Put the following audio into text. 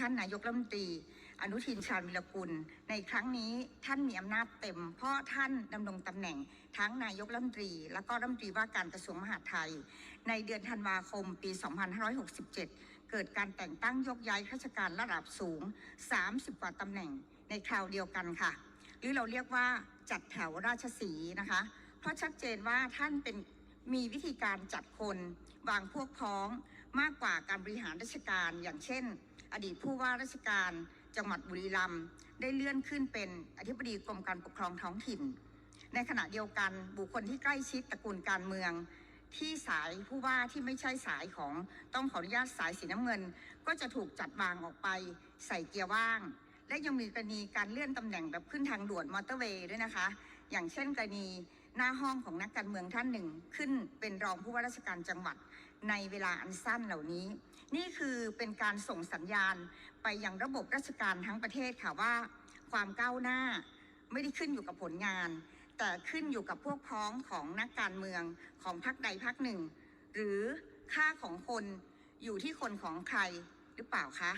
ท่านนายกรัฐมนตรี อนุทินชาญวิรกุล ในครั้งนี้ท่านมีอำนาจเต็ม เพราะท่านดำรงตำแหน่งทั้งนายกรัฐมนตรี และก็รัฐมนตรีว่าการกระทรวงมหาดไทย ในเดือนธันวาคมปี 2567 เกิดการแต่งตั้งยกย้ายข้าราชการระดับสูง 30 กว่าตำแหน่งในคราวเดียวกันค่ะ หรือเราเรียกว่าจัดแถวราชสีนะคะ เพราะชัดเจนว่าท่านเป็นมีวิธีการจัดคนวางพวกพ้องมากกว่าการบริหารราชการอย่างเช่น อดีตผู้ว่าราชการจังหวัดบุรีรัมย์ได้เลื่อนขึ้นเป็นอธิบดีกรมการปกครองท้องถิ่น ในขณะเดียวกันบุคคลที่ใกล้ชิดตระกูลการเมืองที่สายผู้ว่าที่ไม่ใช่สายของต้องขออนุญาตสายสีน้ำเงิน ก็จะถูกจัดวางออกไปใส่เกียร์ว่าง และยังมีกรณีการเลื่อนตำแหน่งแบบขึ้นทางด่วนมอเตอร์เวย์ด้วยนะคะ อย่างเช่นกรณี หน้าห้องของนักการเมืองท่านหนึ่ง ขึ้นเป็นรองผู้ว่าราชการจังหวัด ในเวลาอันสั้นเหล่านี้ นี่คือเป็นการส่งสัญญาณไปยังระบบราชการทั้งประเทศค่ะว่า ความก้าวหน้าไม่ได้ขึ้นอยู่กับผลงาน แต่ขึ้นอยู่กับพวกพ้องของนักการเมืองของพรรคใดพรรคหนึ่ง หรือค่าของคนอยู่ที่คนของใครหรือเปล่าคะ